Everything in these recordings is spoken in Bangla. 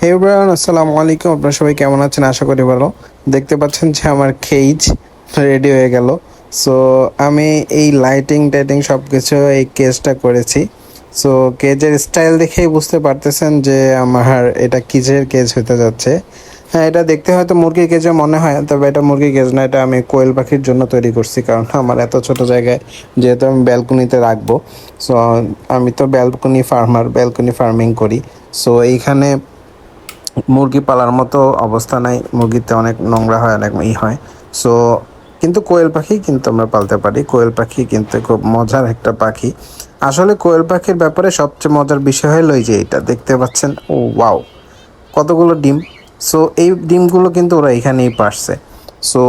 হে ব্রান আসসালামু আলাইকুম আপনারা সবাই কেমন আছেন? আশা করি ভালো। দেখতে পাচ্ছেন যে আমার কেজ রেডি হয়ে গেল। সো আমি এই লাইটিং টাইটিং সব কিছু এই কেজটা করেছি। সো কেজের স্টাইল দেখেই বুঝতে পারতেছেন যে আমার এটা কিজের কেজ হতে যাচ্ছে। হ্যাঁ এটা দেখতে হয়তো মুরগির কেজে মনে হয়, তবে এটা মুরগির কেজ না। এটা আমি কোয়েল পাখির জন্য তৈরি করছি, কারণ আমার এত ছোট জায়গায় যেহেতু আমি ব্যালকনিতে রাখব। সো আমি তো ব্যালকনি ফার্মার ব্যালকনি ফার্মিং করি। সো এইখানে মুরগি পালার মতো অবস্থা নাই। মুরগিতে অনেক নোংরা হয়, অনেক ই হয়। সো কিন্তু কোয়েল পাখি কিন্তু আমরা পালতে পারি। কোয়েল পাখি কিন্তু খুব মজার একটা পাখি। আসলে কোয়েল পাখির ব্যাপারে সবচেয়ে মজার বিষয় হলো এই যে এটা। দেখতে পাচ্ছেন? ও ওয়াও কতগুলো ডিম। সো এই ডিমগুলো কিন্তু ওরা এখানেই পারছে। সো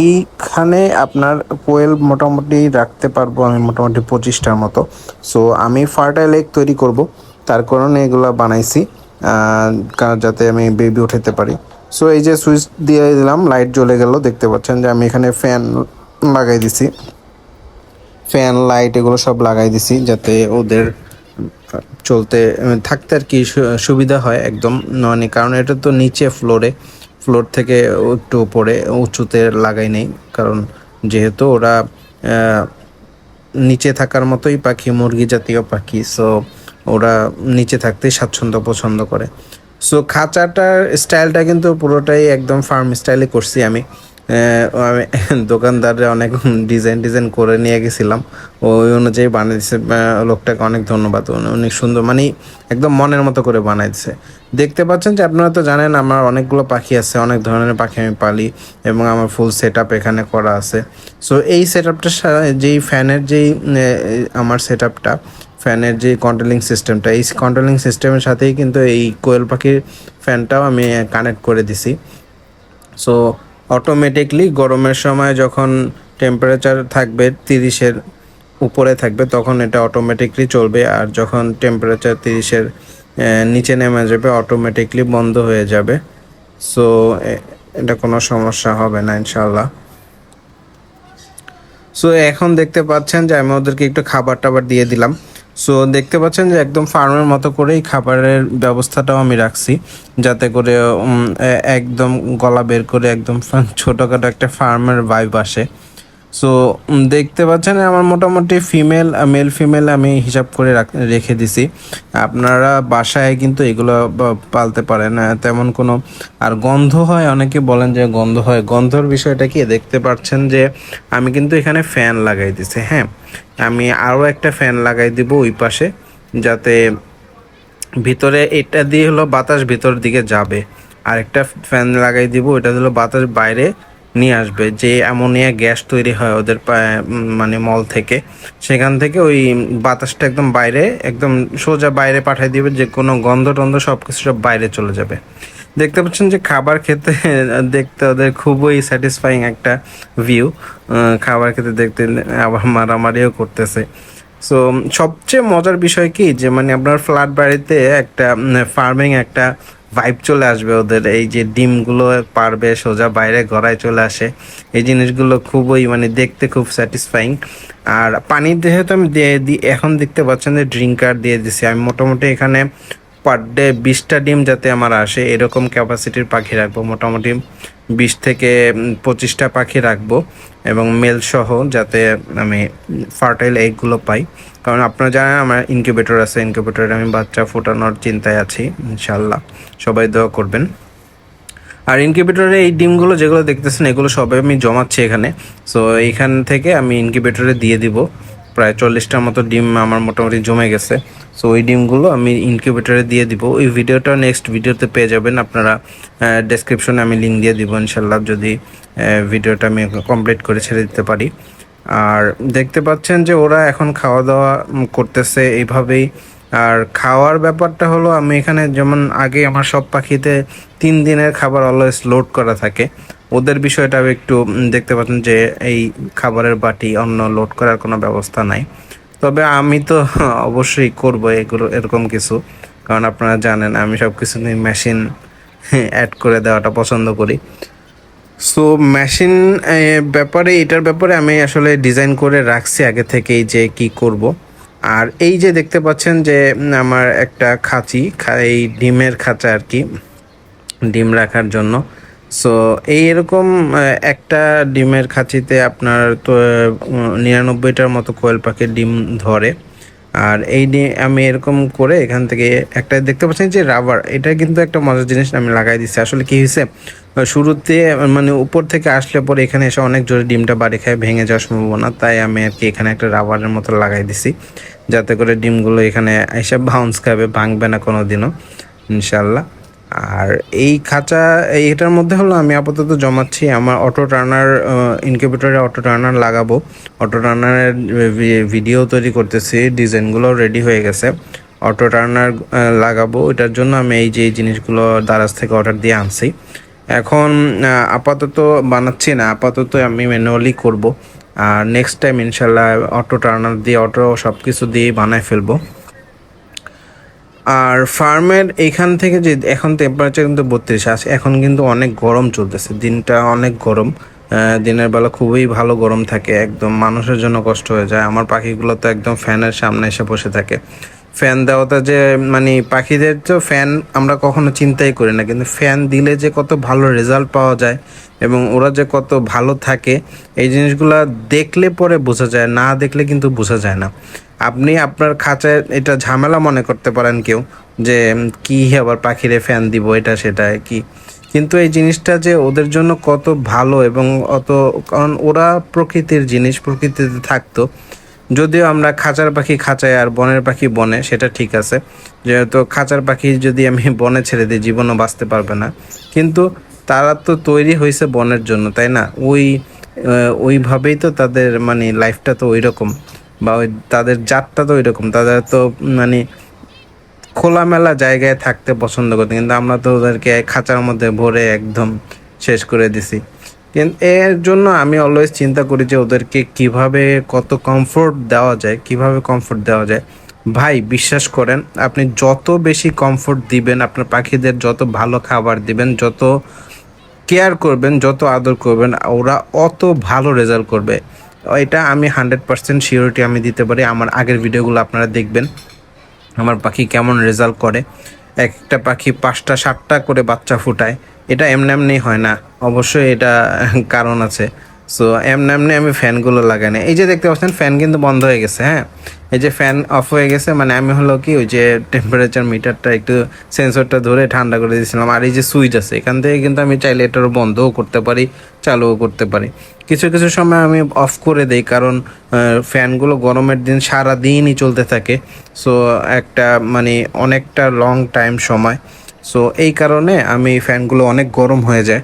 এইখানে আপনার কোয়েল মোটামুটি রাখতে পারব আমি মোটামুটি পঁচিশটার মতো। সো আমি ফার্টাইল এগ তৈরি করব। তার কারণে এগুলো বানাইছি। যাতে আমি বেবি উঠাতে পারি। সো এই যে সুইচ দিয়ে দিলাম লাইট জ্বলে গেল, দেখতে পাচ্ছেন যে আমি এখানে ফ্যান লাগাই দিছি। ফ্যান লাইট এগুলো সব লাগাই দিছি, যাতে ওদের চলতে থাকতে আর কি সুবিধা হয় একদম মানে কারণ এটা তো নিচে ফ্লোরে ফ্লোর থেকে একটু উপরে, উঁচুতে লাগাই নেই, কারণ যেহেতু ওরা নিচে থাকার মতোই পাখি, মুরগি জাতীয় পাখি সো ওরা নিচে থাকতেই স্বাচ্ছন্দ্য পছন্দ করে। সো খাঁচাটার স্টাইলটা কিন্তু পুরোটাই একদম ফার্ম স্টাইলে করছি আমি। আমি দোকানদারে অনেক ডিজাইন ডিজাইন করে নিয়ে গেছিলাম। ওই অনুযায়ী বানিয়ে দিছে। লোকটাকে অনেক ধন্যবাদ। অনেক সুন্দর মানে একদম মনের মতো করে বানাই দিছে। দেখতে পাচ্ছেন যে আপনারা তো জানেন, আমার অনেকগুলো পাখি আছে। অনেক ধরনের পাখি আমি পালি এবং আমার ফুল সেট এখানে করা আছে। সো এই সেট আপটা যেই ফ্যানের যেই আমার সেট আপটা ফ্যানের যে কন্ট্রোলিং সিস্টেমটা এই কন্ট্রোলিং সিস্টেমের সাথেই কিন্তু এই কোয়েল পাখির ফ্যানটাও আমি কানেক্ট করে দিছি। সো অটোমেটিকলি গরমের সময় যখন টেম্পারেচার থাকবে তিরিশের উপরে থাকবে, তখন এটা অটোমেটিকলি চলবে। আর যখন টেম্পারেচার তিরিশের নিচে নেমে যাবে অটোমেটিকলি বন্ধ হয়ে যাবে। সো এটা কোনো সমস্যা হবে না ইনশাল্লাহ সো এখন দেখতে পাচ্ছেন যে আমি ওদেরকে একটু খাবার টাবার দিয়ে দিলাম। সো দেখতে পাচ্ছেন যে একদম ফার্মের মতো করেই খাবারের ব্যবস্থাটাও আমি রাখছি। যাতে করে একদম গলা বের করে একদম ছোটোখাটো একটা ফার্মের ভাইব আসে। সো দেখতে পাচ্ছেন, আমার মোটামুটি ফিমেল মেল ফিমেল আমি হিসাব করে রাখ- দিছি। আপনারা বাসায় কিন্তু এগুলো পালতে পারেন তেমন কোনো, আর গন্ধ হয়, অনেকে বলেন যে গন্ধ হয়। গন্ধর বিষয়টা কি, দেখতে পাচ্ছেন যে আমি কিন্তু এখানে ফ্যান লাগাই দিছি হ্যাঁ? আমি আরও একটা ফ্যান লাগাই দিব ওই পাশে, যাতে ভিতরে এটা দিয়ে হলো বাতাস ভিতর দিকে যাবে। আর একটা ফ্যান লাগাই দিব ওটা হলো বাতাস বাইরে নিয়ে আসবে যে অ্যামোনিয়া গ্যাস তৈরি হয় ওদের মানে মল থেকে। সেখান থেকে ওই বাতাসটা একদম বাইরে, একদম সোজা বাইরে পাঠিয়ে দিবে, যে কোনো গন্ধ টন্ধ সব কিছু সব বাইরে চলে যাবে। দেখতে পাচ্ছেন যে খাবার খেতে, দেখতে ওদের খুবই স্যাটিসফাইং একটা ভিউ খাবার খেতে দেখতে আবার মারামারিও করতেছে। সো সবচেয়ে মজার বিষয় কি? যে মানে আপনার ফ্ল্যাট বাড়িতে একটা ফার্মিং একটা ভাইব চলে আসবে ওদের, এই যে ডিমগুলো পারবে সোজা বাইরে গড়ায় চলে আসে। এই জিনিসগুলো খুবই মানে দেখতে খুব স্যাটিসফাইং আর পানি যেহেতু আমি দিয়ে দিই এখন দেখতে পাচ্ছেন যে ড্রিঙ্কার দিয়ে দিছি। আমি মোটামুটি এখানে পার ডে বিশটা ডিম যাতে আমার আসে, এরকম ক্যাপাসিটির পাখি রাখব। মোটামুটি বিশ থেকে পঁচিশটা পাখি রাখব এবং মেল সহ যাতে আমি ফার্টাইল এগগুলো পাই। কারণ আপনারা জানেন আমার ইনকিউবেটর আছে ইনকিউবেটরে আমি বাচ্চা ফোটানোর চিন্তায় আছি ইনশাল্লাহ সবাই দোয়া করবেন। আর ইনকিউবেটরে এই ডিমগুলো যেগুলো দেখতেছেন, এগুলো সবাই আমি জমাচ্ছি এখানে। সো এইখান থেকে আমি ইনকিউবেটরে দিয়ে দিব। প্রায় চল্লিশটার মতো ডিম আমার মোটামুটি জমে গেছে। সো ওই ডিমগুলো আমি ইনকিউবেটরে দিয়ে দিব। ওই ভিডিওটা নেক্সট ভিডিওতে পেয়ে যাবেন। আপনারা ডেসক্রিপশনে আমি লিঙ্ক দিয়ে দিব ইনশাল্লাহ যদি ভিডিওটা আমি কমপ্লিট করে ছেড়ে দিতে পারি। আর দেখতে পাচ্ছেন যে ওরা এখন খাওয়া দাওয়া করতেছে এইভাবেই। আর খাওয়ার ব্যাপারটা হলো, আমি এখানে যেমন আগে আমার সব পাখিতে তিন দিনের খাবার অলওয়েজ লোড করা থাকে। ওদের বিষয়টা একটু দেখতে পাচ্ছেন যে এই খাবারের বাটি অন্য লোড করার কোনো ব্যবস্থা নাই। তবে আমি তো অবশ্যই করব এগুলো, এরকম কিছু। কারণ আপনারা জানেন, আমি সব কিছু মেশিন অ্যাড করে দেওয়াটা পছন্দ করি। সো মেশিন ব্যাপারে, এটার ব্যাপারে আমি আসলে ডিজাইন করে রাখছি আগে থেকেই যে কি করব। আর এই যে দেখতে পাচ্ছেন যে আমার একটা খাঁচি এই ডিমের খাঁচা আর কি, ডিম রাখার জন্য। সো এই এরকম একটা ডিমের খাঁচিতে আপনার তো নিরানব্বইটার মতো কোয়েল পাখির ডিম ধরে। আর এই নিয়ে আমি এরকম করে এখান থেকে একটা দেখতে পাচ্ছেন যে রাবার, এটা কিন্তু একটা মজার জিনিস আমি লাগাই দিচ্ছি। আসলে কি হয়েছে? শুরুতে মানে উপর থেকে আসলে পরে এখানে এসে অনেক জোরে ডিমটা বাড়ি খায়, ভেঙে যাওয়ার সম্ভাবনা। তাই আমি আর কি এখানে একটা রাবারের মতো লাগাই দিছি, যাতে করে ডিমগুলো এখানে এসে বাউন্স খাবে, ভাঙবে না কোনো দিনও ইনশাল্লাহ আর এই খাঁচা এইটার মধ্যে হলো আমি আপাতত জমাচ্ছি আমার অটো টার্নার ইনকিউবেটরে অটো টার্নার লাগাবো। অটো টার্নারের ভিডিও তৈরি করতেছি, ডিজাইনগুলো রেডি হয়ে গেছে। অটো টার্নার লাগাবো, এটার জন্য আমি এই যে জিনিসগুলো দারাজ থেকে অর্ডার দিয়ে আনছি। এখন আপাতত বানাচ্ছি না, আপাতত আমি ম্যানুয়ালি করব। আর নেক্সট টাইম ইনশাল্লাহ অটো টার্নার দিয়ে, অটো সব কিছু দিয়ে বানায় ফেলব। আর ফার্মের এখান থেকে যে এখন টেম্পারেচার কিন্তু বত্রিশ আছে এখন কিন্তু অনেক গরম চলতেছে। দিনটা অনেক গরম দিনের বেলা খুবই ভালো গরম থাকে, একদম মানুষের জন্য কষ্ট হয়ে যায়। আমার পাখিগুলো তো একদম ফ্যানের সামনে এসে বসে থাকে। ফ্যান দেওয়াটা যে মানে পাখিদের তো ফ্যান আমরা কখনো চিন্তাই করি না। কিন্তু ফ্যান দিলে যে কত ভালো রেজাল্ট পাওয়া যায় এবং ওরা যে কত ভালো থাকে, এই জিনিসগুলো দেখলে পরে বোঝা যায়, না দেখলে কিন্তু বোঝা যায় না। আপনি আপনার খাঁচায় এটা ঝামেলা মনে করতে পারেন কেউ, যে কি আবার পাখিরে ফ্যান দিব, এটা সেটা কি? কিন্তু এই জিনিসটা যে ওদের জন্য কত ভালো এবং অত, কারণ ওরা প্রকৃতির জিনিস, প্রকৃতিতে থাকতো। যদিও আমরা খাঁচার পাখি খাঁচায় আর বনের পাখি বনে, সেটা ঠিক আছে। যেহেতু খাঁচার পাখি যদি আমি বনে ছেড়ে দিই, জীবনও বাঁচতে পারবে না। কিন্তু তারা তো তৈরি হয়েছে বনের জন্য, তাই না? ওই ওইভাবেই তো তাদের মানে লাইফটা তো ওই রকম বা ওই তাদের জাতটা তো ওই রকম তাদের তো মানে খোলামেলা জায়গায় থাকতে পছন্দ করতে, কিন্তু আমরা তো ওদেরকে খাঁচার মধ্যে ভরে একদম শেষ করে দিছি। এর জন্য আমি অলওয়েজ চিন্তা করি যে ওদেরকে কীভাবে কত কমফোর্ট দেওয়া যায়, কীভাবে কমফোর্ট দেওয়া যায়। ভাই, বিশ্বাস করেন, আপনি যত বেশি কমফোর্ট দিবেন, আপনার পাখিদের যত ভালো খাবার দিবেন, যত কেয়ার করবেন, যত আদর করবেন, ওরা অত ভালো রেজাল্ট করবে। এটা আমি হান্ড্রেড পার্সেন্ট সিওরিটি আমি দিতে পারি। আমার আগের ভিডিওগুলো আপনারা দেখবেন। আমার পাখি কেমন রেজাল্ট করে। একটা পাখি পাঁচটা, সাতটা করে বাচ্চা ফুটায়। এটা এমনি এমনি হয় না। অবশ্যই এটা কারণ আছে। সো এমনি এমনি আমি ফ্যানগুলো লাগাই না এই যে দেখতে পাচ্ছেন, ফ্যান কিন্তু বন্ধ হয়ে গেছে হ্যাঁ? এই যে ফ্যান অফ হয়ে গেছে মানে আমি হলো কি, ওই যে টেম্পারেচার মিটারটা একটু সেন্সরটা ধরে ঠান্ডা করে দিয়েছিলাম। আর এই যে সুইচ আছে, এখান থেকে কিন্তু আমি চাইলে এটারও বন্ধও করতে পারি, চালুও করতে পারি। কিছু কিছু সময় আমি অফ করে দেই, কারণ ফ্যানগুলো গরমের দিন সারা দিনই চলতে থাকে। সো একটা মানে অনেকটা লং টাইম সময়। সো এই কারণে আমি ফ্যানগুলো অনেক গরম হয়ে যায়,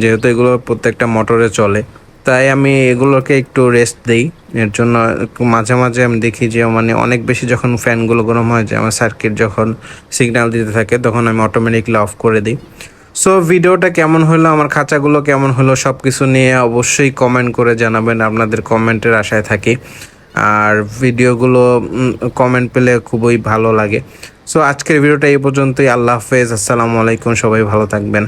যেহেতু এগুলো প্রত্যেকটা মোটরে চলে। তাই আমি এগুলোকে একটু রেস্ট দেই। এর জন্য মাঝে মাঝে আমি দেখি যে মানে অনেক বেশি যখন ফ্যানগুলো গরম হয়ে যায় আমার সার্কিট যখন সিগন্যাল দিতে থাকে, তখন আমি অটোমেটিকলি অফ করে দিই। সো ভিডিওটা কেমন হলো, আমার খাঁচাগুলো কেমন হলো সব কিছু নিয়ে অবশ্যই কমেন্ট করে জানাবেন, আপনাদের কমেন্টের আশায় থাকি। আর ভিডিওগুলো কমেন্ট পেলে খুবই ভালো লাগে। সো আজকের ভিডিওটা এই পর্যন্তই, আল্লাহ হাফেজ, আসসালামু আলাইকুম, সবাই ভালো থাকবেন।